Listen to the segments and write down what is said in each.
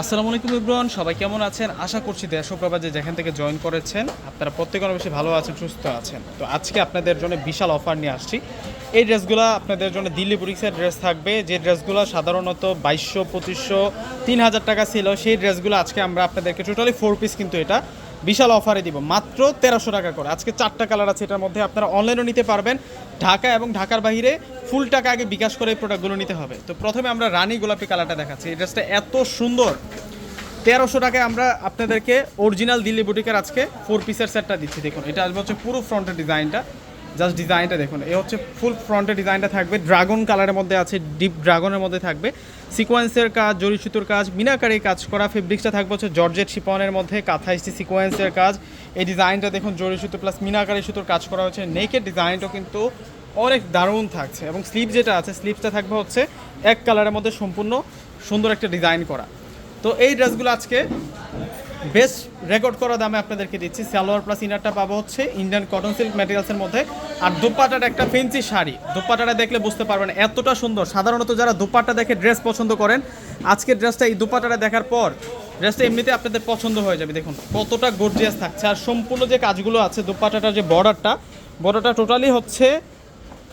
আসসালামু আলাইকুম ইব্রান সবাই কেমন আছেন? আশা করছি দেশ প্রবাজে যেখান থেকে জয়েন করেছেন, আপনারা প্রত্যেক বেশি ভালো আছেন, সুস্থ আছেন। তো আজকে আপনাদের জন্য বিশাল অফার নিয়ে আসছি। এই ড্রেসগুলো আপনাদের জন্য দিল্লি বুটিক্সের ড্রেস থাকবে। যে ড্রেসগুলো সাধারণত বাইশশো, পঁচিশশো, তিন হাজার টাকা ছিল, সেই ড্রেসগুলো আজকে আমরা আপনাদেরকে টোটালি ফোর পিস কিন্তু এটা বিশাল অফারে দিব। মাত্র তেরোশো টাকা করে। আজকে চারটা কালার আছে, এটার মধ্যে আপনারা অনলাইনও নিতে পারবেন। ঢাকা এবং ঢাকার বাইরে ফুল টাকা আগে বিকাশ করে এই প্রোডাক্টগুলো নিতে হবে। তো প্রথমে আমরা রানী গোলাপি কালারটা দেখাচ্ছি। এই ড্রেসটা এত সুন্দর। তেরোশো টাকায় আমরা আপনাদেরকে অরিজিনাল দিল্লি বুটিকের আজকে ফোর পিসের সেটটা দিচ্ছি। দেখুন, এটা আসবে হচ্ছে পুরো ফ্রন্টের ডিজাইনটা জাস্ট ডিজাইনটা দেখুন। এ হচ্ছে ফুল ফ্রন্টের ডিজাইনটা থাকবে। ড্রাগন কালারের মধ্যে আছে ডিপ ড্রাগনের মধ্যে থাকবে। সিকোয়েন্সের কাজ, জরি সুতোর কাজ মিনাকারি কাজ করা ফেব্রিক্সটা থাকবে হচ্ছে জর্জেট শিপনের মধ্যে কাঁথা ইস্টি সিকোয়েন্সের কাজ। এই ডিজাইনটা দেখুন, জরি সুতো প্লাস মিনাকারি সুতোর কাজ করা হচ্ছে নেকের ডিজাইনটাও কিন্তু অনেক দারুণ থাকছে এবং স্লিপ যেটা আছে স্লিপসটা থাকবে হচ্ছে এক কালারের মধ্যে সম্পূর্ণ সুন্দর একটা ডিজাইন করা। তো এই ড্রেসগুলো আজকে বেস্ট রেকর্ড করা দামে আপনাদেরকে দিচ্ছি। সালোয়ার প্লাস ইনারটা পাবো হচ্ছে ইন্ডিয়ান কটন সিল্ক ম্যাটেরিয়ালসের মধ্যে। আর দুপাটাটা একটা ফেন্সি শাড়ি। দুপাটাটা দেখলে বুঝতে পারবেন এতটা সুন্দর। সাধারণত যারা দুপাট্টা দেখে ড্রেস পছন্দ করেন আজকের ড্রেসটা এই দুপাটাটা দেখার পর ড্রেসটা এমনিতে আপনাদের পছন্দ হয়ে যাবে। দেখুন, কতটা গর্জিয়াস থাকছে। আর সম্পূর্ণ যে কাজগুলো আছে, দুপাটাটার যে বর্ডারটা বর্ডারটা টোটালি হচ্ছে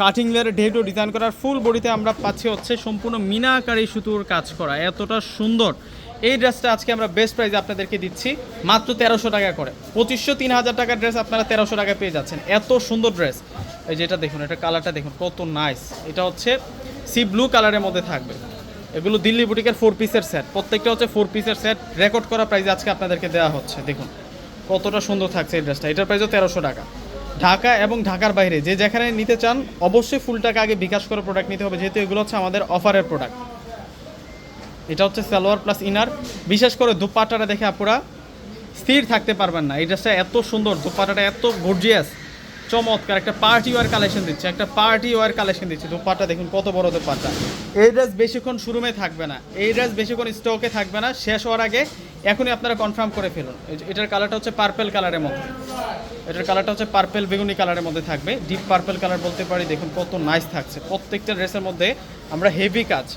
কাটিং লেয়ারে ঢেউটো ডিজাইন করার ফুল বডিতে আমরা পাচ্ছি হচ্ছে সম্পূর্ণ মিনাকারি সুতোর কাজ করা। এতটা সুন্দর। এই ড্রেসটা আজকে আমরা বেস্ট প্রাইসে আপনাদেরকে দিচ্ছি, মাত্র তেরোশো টাকা করে। পঁচিশশো, তিন হাজার টাকার ড্রেস আপনারা তেরোশো টাকায় পেয়ে যাচ্ছেন। এত সুন্দর ড্রেস এই যেটা দেখুন, এটা কালারটা দেখুন, কত নাইস এটা হচ্ছে সি ব্লু কালারের মধ্যে থাকবে। এগুলো দিল্লি বুটিকের ফোর পিসের সেট প্রত্যেকটা হচ্ছে ফোর পিসের সেট রেকর্ড করা প্রাইসে আজকে আপনাদেরকে দেওয়া হচ্ছে, দেখুন। কতটা সুন্দর থাকছে এই ড্রেসটা এটার প্রাইসও তেরোশো টাকা। ঢাকা এবং ঢাকার বাইরে যে যেখানে নিতে চান, অবশ্যই ফুল টাকা আগে বিকাশ করে প্রোডাক্ট নিতে হবে। যেহেতু এগুলো হচ্ছে আমাদের অফারের প্রোডাক্ট এটা হচ্ছে সালোয়ার প্লাস ইনার বিশেষ করে দুপাটাটা দেখে আপুরা স্থির থাকতে পারবেন না। এই ড্রেসটা এত সুন্দর, দুপাটাটা এত গর্জিয়াস চমৎকার, একটা পার্টি ওয়ার কালেকশন দিচ্ছে, একটা পার্টি ওয়ার কালেকশন দিচ্ছে। দুপাটা দেখুন, কত বড় দুপাটা। এই ড্রেস বেশিক্ষণ শোরুমে থাকবে না। এই ড্রেস বেশিক্ষণ স্টকে থাকবে না। শেষ হওয়ার আগে এখনই আপনারা কনফার্ম করে ফেলুন। এটার কালারটা হচ্ছে পার্পেল কালারের মধ্যে। এটার কালারটা হচ্ছে পার্পেল বেগুনি কালারের মধ্যে থাকবে। ডিপ পার্পেল কালার বলতে পারি, দেখুন কত নাইস থাকছে। প্রত্যেকটা ড্রেসের মধ্যে আমরা হেভি কাজ।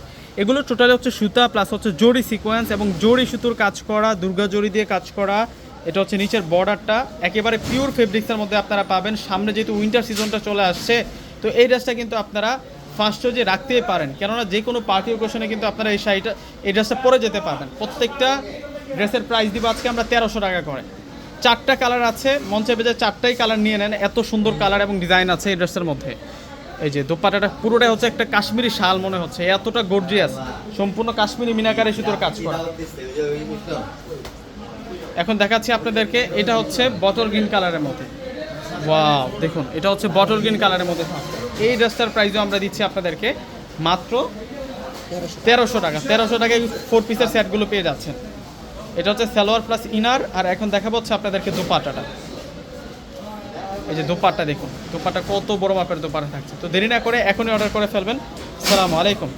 এগুলো টোটালি হচ্ছে সুতা প্লাস হচ্ছে জড়ি সিকোয়েন্স এবং জড়ি সুতোর কাজ করা, দুর্গা জড়ি দিয়ে কাজ করা। এটা হচ্ছে নিচের বর্ডারটা একেবারে পিওর ফেব্রিক্সের মধ্যে আপনারা পাবেন। সামনে যেহেতু উইন্টার সিজনটা চলে আসছে, তো এই ড্রেসটা কিন্তু আপনারা ফার্স্ট যে রাখতেই পারেন। কেননা যে কোনো পার্টি ওকেশনে কিন্তু আপনারা এই শাড়িটা, এই ড্রেসটা পরে যেতে পারবেন। প্রত্যেকটা ড্রেসের প্রাইস দিব আজকে আমরা তেরোশো টাকা করে। চারটা কালার আছে, মঞ্চে বেজে চারটাই কালার নিয়ে নেন। এত সুন্দর কালার এবং ডিজাইন আছে এই ড্রেসের মধ্যে। এই যে দোপাটাটা পুরোটাই হচ্ছে একটা কাশ্মীরি শাল মনে হচ্ছে। এতটা গর্জিয়াস সম্পূর্ণ কাশ্মীরি মিনাকারে সুতোর কাজ করা। এখন দেখাচ্ছি আপনাদেরকে, এটা হচ্ছে বটল গ্রিন কালারের মধ্যে। ওয়াও দেখুন, এটা হচ্ছে বটল গ্রিন কালারের মধ্যে। এই ড্রেসটার প্রাইসও আমরা দিচ্ছি আপনাদেরকে মাত্র তেরোশো টাকা। তেরোশো টাকায় ফোর পিসের সেটগুলো পেয়ে যাচ্ছেন। এটা হচ্ছে সালোয়ার প্লাস ইনার আর এখন দেখাবো হচ্ছে আপনাদেরকে দোপাটাটা এই যে দোপাট্টা দেখুন, দোপাট্টা কত বড় মাপের দোপাট্টা থাকছে। তো দেরি না করে এখনই অর্ডার করে ফেলবেন। সালামু আলাইকুম।